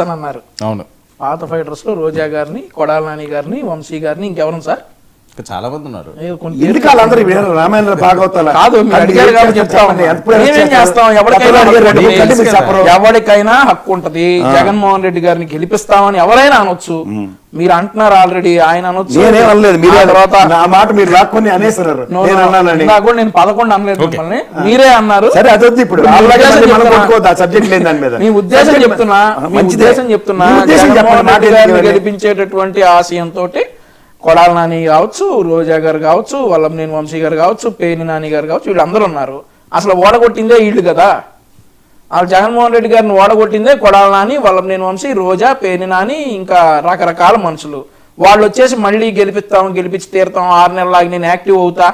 అని అన్నారు. అవును. పాత ఫైటర్స్లో రోజా గారిని కొడాల నాని గారిని వంశీ గారిని ఇంకెవరు సార్? చాలా మంది ఉన్నారు. ఎందుకు వాళ్ళందరూ రామాయణ భాగవతాల? కాదు ఎవరికైనా హక్కు ఉంటుంది. జగన్మోహన్ రెడ్డి గారిని గెలిపిస్తామని ఎవరైనా అనొచ్చు. మీరు అంటున్నారు ఆల్రెడీ ఆయన అనొచ్చు. నేనేం అనలేదు. మీరే తర్వాత నా మాట మీరు లాక్కొని అనేసారు నేను ఇందాక కూడా నేను పదకొండు అనలేదు మిమ్మల్ని. మీరే అన్నారు. సరే అదొద్దు ఇప్పుడు. సబ్జెక్ట్ లేని దాని మీద. మీ ఉద్దేశం చెప్తున్నా. ఆ, మీ మంచిదే. ఉద్దేశం చెప్తున్నా? గెలిపించేటటువంటి ఆశయంతో కొడాల నాని కావచ్చు రోజా గారు కావచ్చు వల్లంనేని వంశీ గారు కావచ్చు పేని నాని గారు కావచ్చు వీళ్ళందరూ ఉన్నారు. అసలు ఓడగొట్టిందే వీళ్ళు కదా. వాళ్ళు జగన్మోహన్ రెడ్డి గారిని ఓడగొట్టిందే కొడాల నాని వల్లంనేని వంశీ రోజా పేని నాని ఇంకా రకరకాల మనుషులు. వాళ్ళు వచ్చేసి మళ్ళీ గెలిపిస్తాం గెలిపించి తీరుతాం ఆరు నెలలాగి నేను యాక్టివ్ అవుతా.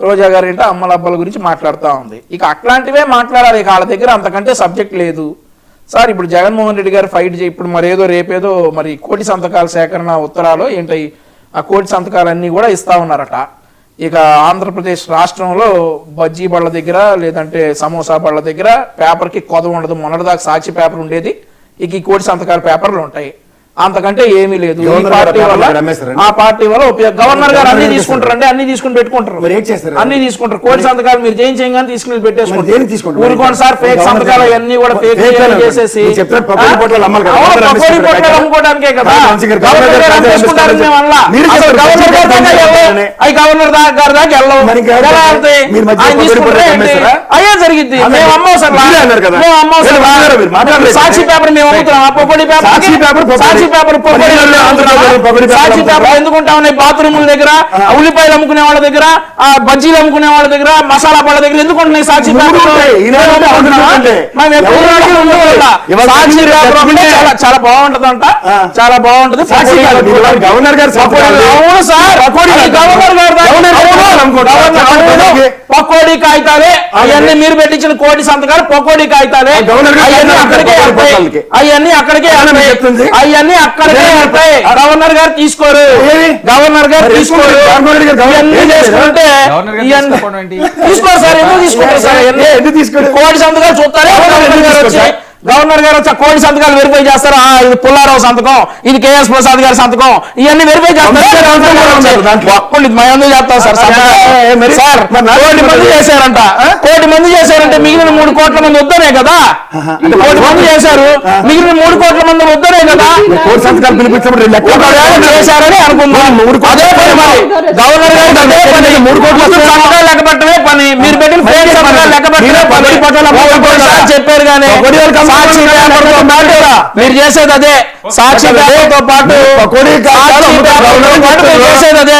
రోజా గారు ఏంటో అమ్మల గురించి మాట్లాడుతూ ఉంది. ఇక అట్లాంటివే మాట్లాడాలి వాళ్ళ దగ్గర అంతకంటే సబ్జెక్ట్ లేదు. సార్ ఇప్పుడు జగన్మోహన్ రెడ్డి గారు ఫైట్ చేయి ఇప్పుడు మరేదో రేపేదో మరి కోటి సంతకాల సేకరణ ఉత్తరాలు ఏంటి ఆ కోటి సంతకాలన్నీ కూడా ఇస్తా ఉన్నారట. ఇక ఆంధ్రప్రదేశ్ రాష్ట్రంలో బజ్జీ బళ్ళ దగ్గర లేదంటే సమోసా బళ్ళ దగ్గర పేపర్కి కొదవ ఉండదు. మొన్నటిదాకా సాక్షి పేపర్ ఉండేది. ఇక ఈ కోటి సంతకాల పేపర్లు ఉంటాయి. అంతకంటే ఏమీ లేదు. ఈ పార్టీ వల్ల? ఆ పార్టీ వల్ల ఉపయోగ గవర్నర్ గారు అన్ని తీసుకుంటారు అంటే అన్ని తీసుకుని పెట్టుకుంటారు? అన్ని తీసుకుంటారు. కోటి సంతకాలు మీరు చేయించగానే తీసుకుని మరి పెట్టేసుకుంటారు? ఊరుకోండి సార్ ఫేక్ సంతకాలు అవన్నీ కూడా ఫేక్ చేసేసి. అమ్ముకోవడానికే కదా. అవి గవర్నర్ గారి దాకా వెళ్ళవు. అయ్యే జరిగిద్ది. అదే, మేము అమ్మం సార్. మేము అమ్మం సార్. సాక్షి పేపర్ మేము అమ్ముతున్నాం. పేపర్ సాక్షి పేపర్. సాక్షి? ఎందుకుంటా ఉన్నాయి బాత్రూముల దగ్గర ఉల్లిపాయలు అమ్ముకునే వాళ్ళ దగ్గర ఆ బజ్జీలు అమ్ముకునే వాళ్ళ దగ్గర మసాలా పళ్ళ దగ్గర ఎందుకు ఉంటున్నాయి సాక్షి పేపర్ చాలా బాగుంటదంట. చాలా బాగుంటది. సాక్షి. గవర్నర్ గారు. అవును సార్. గవర్నర్ గారు. పకోడీ కాగితాలే అవన్నీ మీరు పెట్టించిన కోటి సంతకాలు పకోడీ కాగితాలే. ఆ గవర్నర్ గారు అవన్నీ అక్కడికే. అవన్నీ అక్కడికే? అవన్నీ వెళ్తాయి గవర్నర్ గారు తీసుకోరు. ఏమి? గవర్నర్ గారు తీసుకోరు? తీసుకోరు సార్ ఎందుకు తీసుకుంటారు సార్? ఎందుకు తీసుకోరు? కోటి సంతకాలు చూస్తారే? గవర్నర్ గారు వచ్చి కోటి సంతకాలు వెరిఫై చేస్తారు? ఇది పుల్లారావు సంతకం ఇది కేఎస్ ప్రసాద్ గారి సంతకం ఇవన్నీ వెరిఫై చేస్తారు. ఒక్కళ్ళు ఇది మేము ఎందుకు చేస్తాం సార్ సార్ కోటి మంది చేశారంట. కోటి మంది చేశారంటే మిగిలిన మూడు కోట్ల మంది వద్దనే కదా? కోటి మంది చేశారు మిగిలిన మూడు కోట్ల మంది వద్దనే కదా? కోటి సంతకాలు పిలిపించినప్పుడు చేశారని అనుకుందాం. మూడు కోట్ల అదే పని మరి. గవర్నర్ గారు అదే పని. మూడు కోట్ల సంతకాలు లెక్క పెట్టడమే పని. మీరు పెట్టిన లెక్క పెట్టడమే పని. చెప్పారు కానీ సాక్షి పేపర్తో పాటు మీరు చేసేది అదే. సాక్షి పేపర్తో పాటు చేసేది అదే.